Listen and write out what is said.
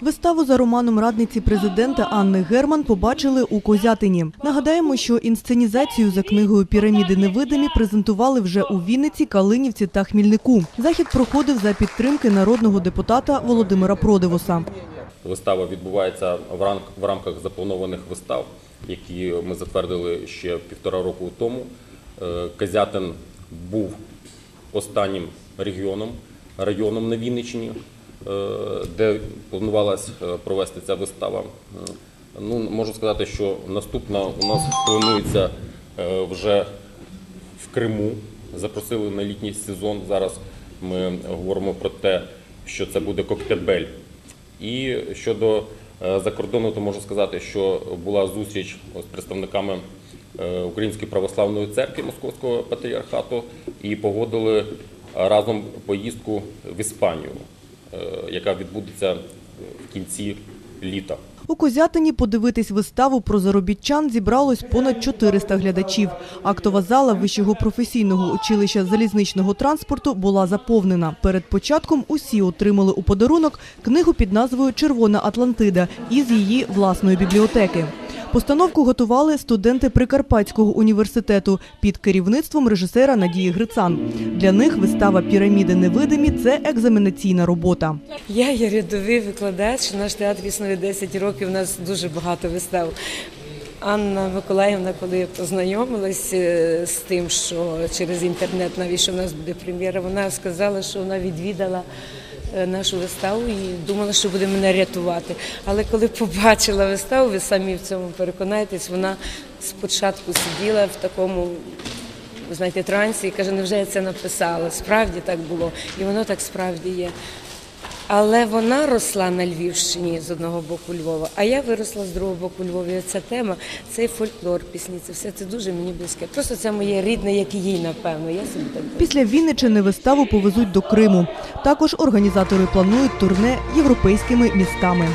Виставу за романом радниці президента Анни Герман побачили у Козятині. Нагадаємо, що інсценізацію за книгою Піраміди невидимі презентували вже у Вінниці, Калинівці та Хмільнику. Захід проходив за підтримки народного депутата Володимира Продивоса. Вистава відбувається в рамках запланованих вистав, які ми затвердили ще півтора року тому. Е, Козятин був останнім регіоном, районом на Вінниччині, де планувалася е, провести ця вистава. Е, Ну, можу сказати, що наступна у нас планується е, вже в Криму. Запросили на літній сезон. Зараз ми говоримо про те, що це буде Коктебель. І щодо е, закордону, то можу сказати, що була зустріч з представниками е, Української православної церкви Московського патріархату і погодили разом поїздку в Іспанію, е, яка відбудеться в кінці літа. У Козятині подивитись виставу про заробітчан зібралось понад 400 глядачів. Актова зала Вищого професійного училища залізничного транспорту була заповнена. Перед початком усі отримали у подарунок книгу під назвою Червона Атлантида із її власної бібліотеки. Постановку готували студенти Прикарпатського університету під керівництвом режисера Надії Грицан. Для них вистава Піраміди невидимі це екзаменаційна робота. Я є рядовий викладач. Наш театр існує 10 років. У нас дуже багато вистав. Анна Миколаївна, коли я познайомилась е, з тим, що через інтернет, навіщо в нас буде прем'єра, вона сказала, що вона відвідала нашу виставу і думала, що буде мене рятувати. Але коли побачила виставу, ви самі в цьому переконаєтесь, вона спочатку сиділа в такому знаєте, трансі і каже, невже я це написала? Справді так було. І воно так справді є. Але вона росла на Львівщині з одного боку Львова, а я виросла з другого боку Львова. І ця тема, цей фольклор, пісні, це все це дуже мені близьке. Просто це моє рідне, як і їй, напевно. Я собі так. Після Вінничини виставу повезуть до Криму. Також організатори планують турне європейськими містами.